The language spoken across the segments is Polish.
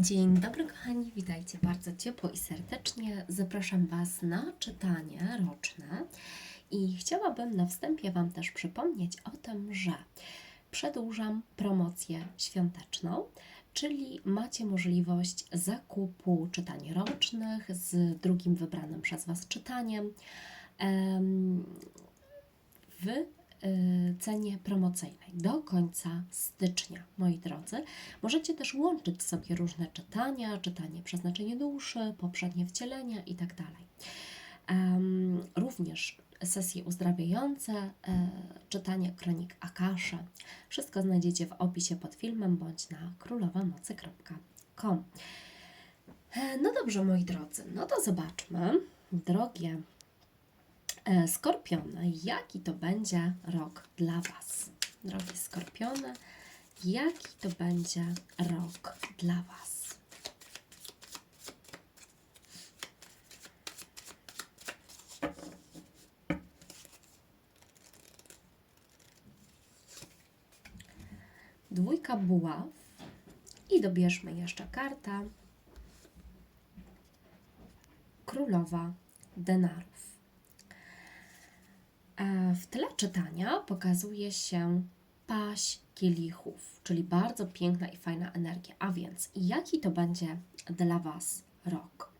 Dzień dobry, kochani, witajcie bardzo ciepło i serdecznie. Zapraszam Was na czytanie roczne i chciałabym na wstępie Wam też przypomnieć o tym, że przedłużam promocję świąteczną, czyli macie możliwość zakupu czytań rocznych z drugim wybranym przez Was czytaniem em, w cenie promocyjnej do końca stycznia, moi drodzy. Możecie też łączyć sobie różne czytania, czytanie przeznaczenie duszy, poprzednie wcielenia itd. Um, również sesje uzdrawiające, e, czytanie kronik Akasze. Wszystko znajdziecie w opisie pod filmem bądź na królowamocy.com. E, No dobrze, moi drodzy, no to zobaczmy, drogie Skorpiony, jaki to będzie rok dla Was. Drogie Skorpiony, jaki to będzie rok dla Was. Dwójka buław i dobierzmy jeszcze kartę Królowa denarów. E, W tle czytania pokazuje się paść kielichów, czyli bardzo piękna i fajna energia. A więc, jaki to będzie dla Was rok?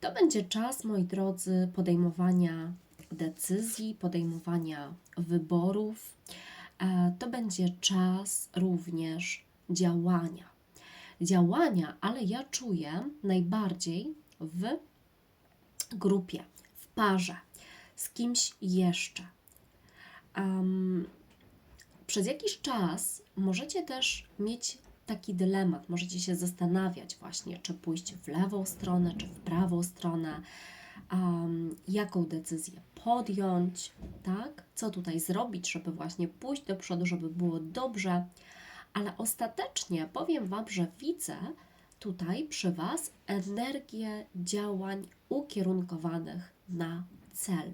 To będzie czas, moi drodzy, podejmowania decyzji, podejmowania wyborów. E, To będzie czas również działania. Działania, ale ja czuję najbardziej w grupie, w parze, z kimś jeszcze. Um, przez jakiś czas możecie też mieć taki dylemat, możecie się zastanawiać właśnie, czy pójść w lewą stronę, czy w prawą stronę, um, jaką decyzję podjąć, tak? Co tutaj zrobić, żeby właśnie pójść do przodu, żeby było dobrze. Ale ostatecznie powiem Wam, że widzę tutaj przy Was energię działań ukierunkowanych na cel.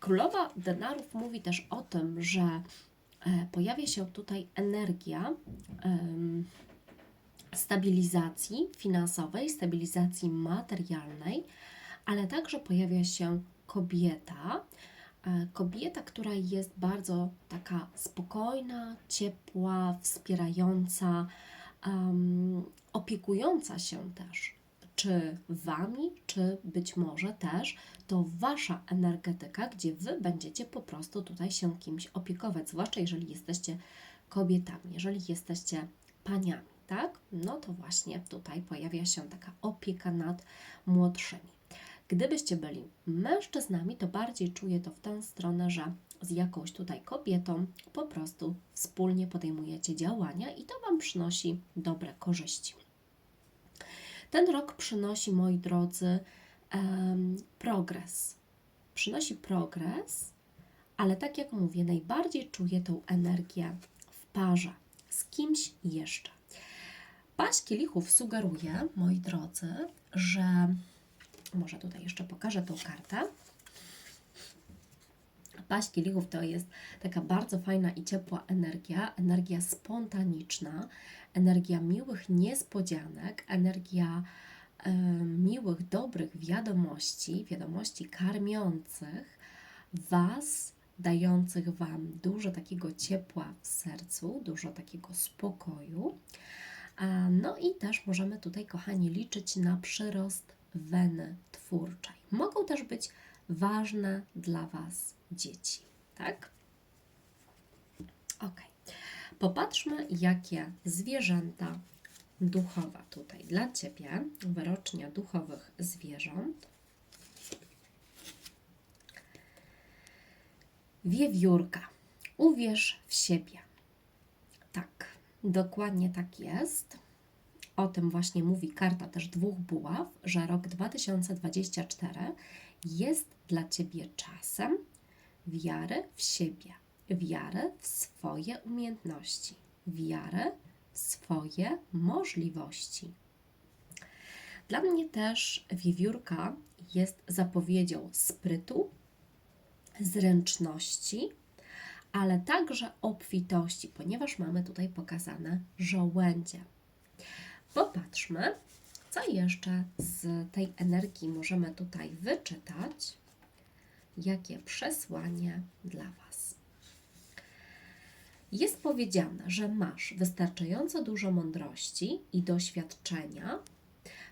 Królowa denarów mówi też o tym, że e, pojawia się tutaj energia stabilizacji finansowej, stabilizacji materialnej, ale także pojawia się kobieta. E, Kobieta, która jest bardzo taka spokojna, ciepła, wspierająca, em, opiekująca się też czy wami, czy być może też to wasza energetyka, gdzie wy będziecie po prostu tutaj się kimś opiekować, zwłaszcza jeżeli jesteście kobietami, jeżeli jesteście paniami, tak? No to właśnie tutaj pojawia się taka opieka nad młodszymi. Gdybyście byli mężczyznami, to bardziej czuję to w tę stronę, że z jakąś tutaj kobietą po prostu wspólnie podejmujecie działania i to Wam przynosi dobre korzyści. Ten rok przynosi, moi drodzy, progres. Przynosi progres, ale tak jak mówię, najbardziej czuję tą energię w parze z kimś jeszcze. Paść kielichów sugeruje, moi drodzy, że może tutaj jeszcze pokażę tą kartę. Paść kielichów to jest taka bardzo fajna i ciepła energia, energia spontaniczna, energia miłych niespodzianek, energia e, miłych, dobrych wiadomości, wiadomości karmiących Was, dających Wam dużo takiego ciepła w sercu, dużo takiego spokoju. No i też możemy tutaj, kochani, liczyć na przyrost weny twórczej. Mogą też być ważne dla Was dzieci, tak? Ok. Popatrzmy, jakie zwierzęta duchowe tutaj dla Ciebie, wyrocznia duchowych zwierząt. Wiewiórka. Uwierz w siebie. Tak, dokładnie tak jest. O tym właśnie mówi karta też dwóch buław, że rok 2024 jest dla Ciebie czasem wiary w siebie, wiary w swoje umiejętności, wiary w swoje możliwości. Dla mnie też wiewiórka jest zapowiedzią sprytu, zręczności, ale także obfitości, ponieważ mamy tutaj pokazane żołędzie. Popatrzmy, co jeszcze z tej energii możemy tutaj wyczytać. Jakie przesłanie dla Was? Jest powiedziane, że masz wystarczająco dużo mądrości i doświadczenia.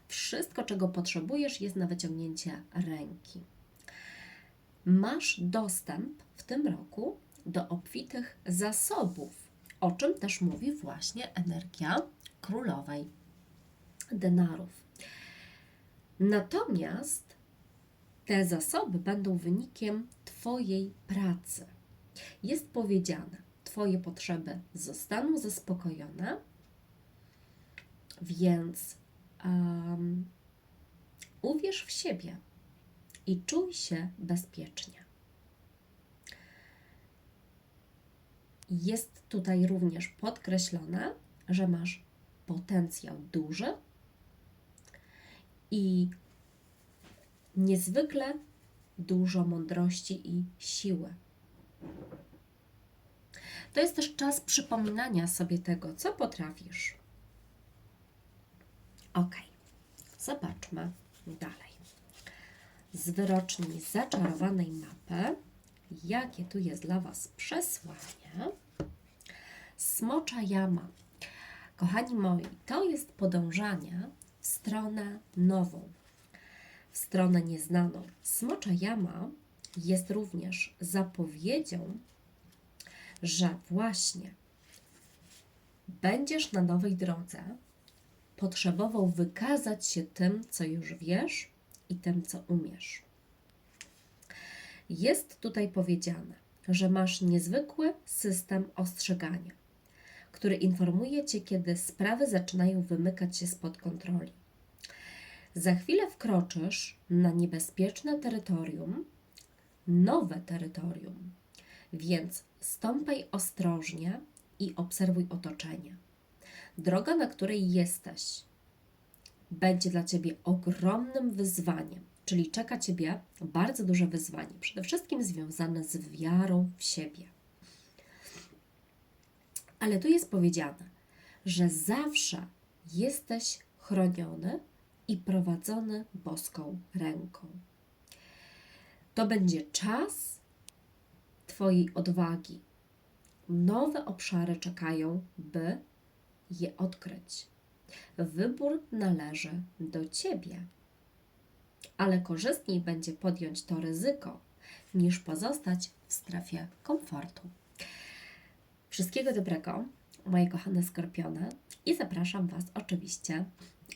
Wszystko, czego potrzebujesz, jest na wyciągnięcie ręki. Masz dostęp w tym roku do obfitych zasobów, o czym też mówi właśnie energia królowej denarów. Natomiast te zasoby będą wynikiem Twojej pracy. Jest powiedziane, Twoje potrzeby zostaną zaspokojone, więc um, uwierz w siebie i czuj się bezpiecznie. Jest tutaj również podkreślone, że masz potencjał duży i niezwykle dużo mądrości i siły. To jest też czas przypominania sobie tego, co potrafisz. Ok, zobaczmy dalej. Z wyroczni zaczarowanej mapy, jakie tu jest dla Was przesłanie? Smocza jama. Kochani moi, to jest podążanie w stronę nową, w stronę nieznaną. Smocza jama jest również zapowiedzią, że właśnie będziesz na nowej drodze potrzebował wykazać się tym, co już wiesz i tym, co umiesz. Jest tutaj powiedziane, że masz niezwykły system ostrzegania, który informuje cię, kiedy sprawy zaczynają wymykać się spod kontroli. Za chwilę wkroczysz na niebezpieczne terytorium, nowe terytorium, więc stąpaj ostrożnie i obserwuj otoczenie. Droga, na której jesteś, będzie dla Ciebie ogromnym wyzwaniem, czyli czeka Ciebie bardzo duże wyzwanie, przede wszystkim związane z wiarą w siebie. Ale tu jest powiedziane, że zawsze jesteś chroniony i prowadzony boską ręką. To będzie czas Twojej odwagi. Nowe obszary czekają, by je odkryć. Wybór należy do Ciebie, ale korzystniej będzie podjąć to ryzyko, niż pozostać w strefie komfortu. Wszystkiego dobrego, moje kochane skorpiony, i zapraszam Was oczywiście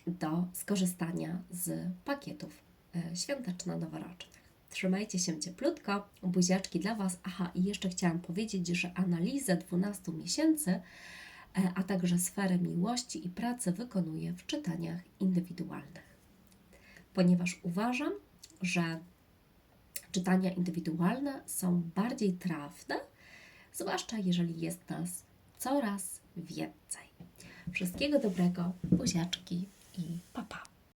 do skorzystania z pakietów e, świąteczno-noworocznych. Trzymajcie się cieplutko, buziaczki dla Was. Aha, i jeszcze chciałam powiedzieć, że analizę 12 miesięcy, e, a także sferę miłości i pracy wykonuję w czytaniach indywidualnych, ponieważ uważam, że czytania indywidualne są bardziej trafne, zwłaszcza jeżeli jest nas coraz więcej. Wszystkiego dobrego, buziaczki i papa. Pa.